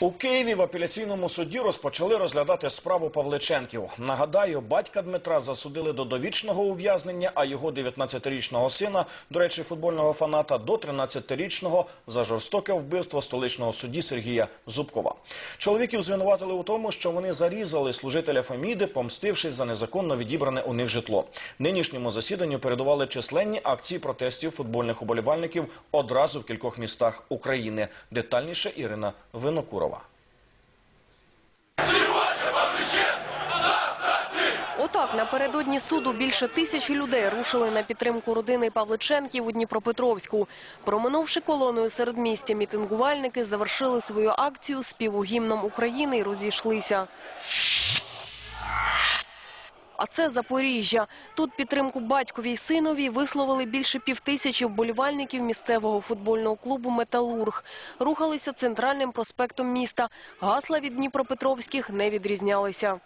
У Києві в апеляційному суді розпочали розглядати справу Павличенків. Нагадаю, батька Дмитра засудили до довічного ув'язнення, а його 19-річного сина, до речі, футбольного фаната, до 13-річного за жорстоке вбивство столичного судді Сергія Зубкова. Чоловіків звинуватили у тому, що вони зарізали служителя Феміди, помстившись за незаконно відібране у них житло. Нинішньому засіданню передували численні акції протестів футбольних уболівальників одразу в кількох містах України. Детальніше Ірина Винокурова. Напередодні суду більше тисячі людей рушили на підтримку родини Павличенків у Дніпропетровську. Проминувши колоною серед містя, мітингувальники завершили свою акцію співу гімном України і розійшлися. А це Запоріжжя. Тут підтримку батькові й синові висловили більше півтисячі вболівальників місцевого футбольного клубу «Металург». Рухалися центральним проспектом міста. Гасла від Дніпропетровських не відрізнялися.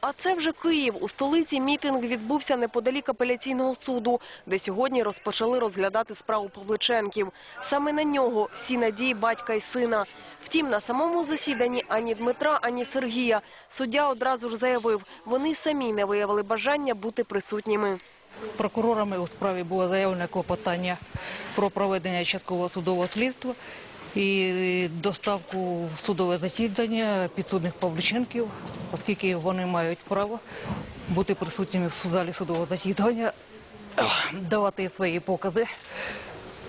А це вже Київ. У столиці мітинг відбувся неподалік апеляційного суду, де сьогодні розпочали розглядати справу Павличенків. Саме на нього всі надії батька і сина. Втім, на самому засіданні ані Дмитра, ані Сергія. Суддя одразу ж заявив, вони самі не виявили бажання бути присутніми. Прокурорами у справі було заявлено клопотання про проведення часткового судового слідства і доставку в судове засідання підсудних Павліченків, оскільки вони мають право бути присутніми в залі судового засідання, давати свої покази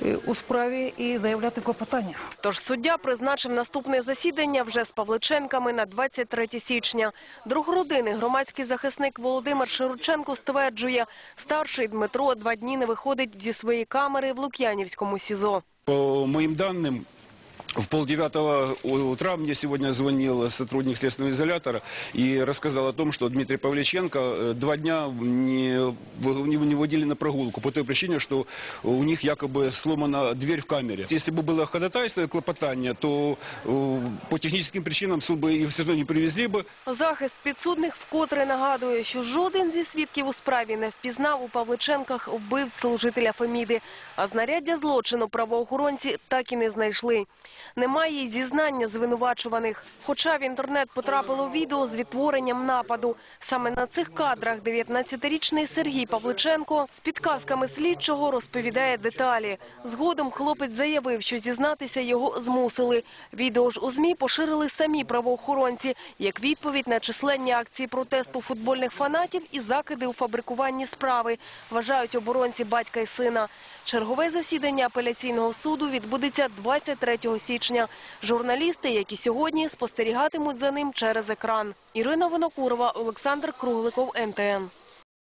е, у справі і заявляти клопотання. Тож суддя призначив наступне засідання вже з Павличенками на 23 січня. Друг родини, громадський захисник Володимир Широченко стверджує, старший Дмитро два дні не виходить зі своєї камери в Лук'янівському СІЗО. По моим данным, в полдевятого утра мне сегодня звонил сотрудник следственного изолятора и рассказал о том, что Дмитрий Павличенко э, два дня не, вы- не не водили на прогулку по той причине, что у них якобы сломана дверь в камере. Если бы было ходатайство и клопотание, то э, по техническим причинам суд бы их все равно не привезли бы. Захист підсудних вкотре нагадує, що жоден зі свідків у справі не впізнав у Павличенках вбивць служителя Феміди, а знаряддя злочину правоохоронці так і не знайшли. Немає й зізнання звинувачуваних. Хоча в інтернет потрапило відео з відтворенням нападу. Саме на цих кадрах 19-річний Сергій Павличенко з підказками слідчого розповідає деталі. Згодом хлопець заявив, що зізнатися його змусили. Відео ж у ЗМІ поширили самі правоохоронці, як відповідь на численні акції протесту футбольних фанатів і закиди у фабрикуванні справи, вважають оборонці батька і сина. Чергове засідання апеляційного суду відбудеться 23 січня. Журналісти, які сьогодні, спостерігатимуть за ним через екран. Ірина Винокурова, Олександр Кругликов, НТН.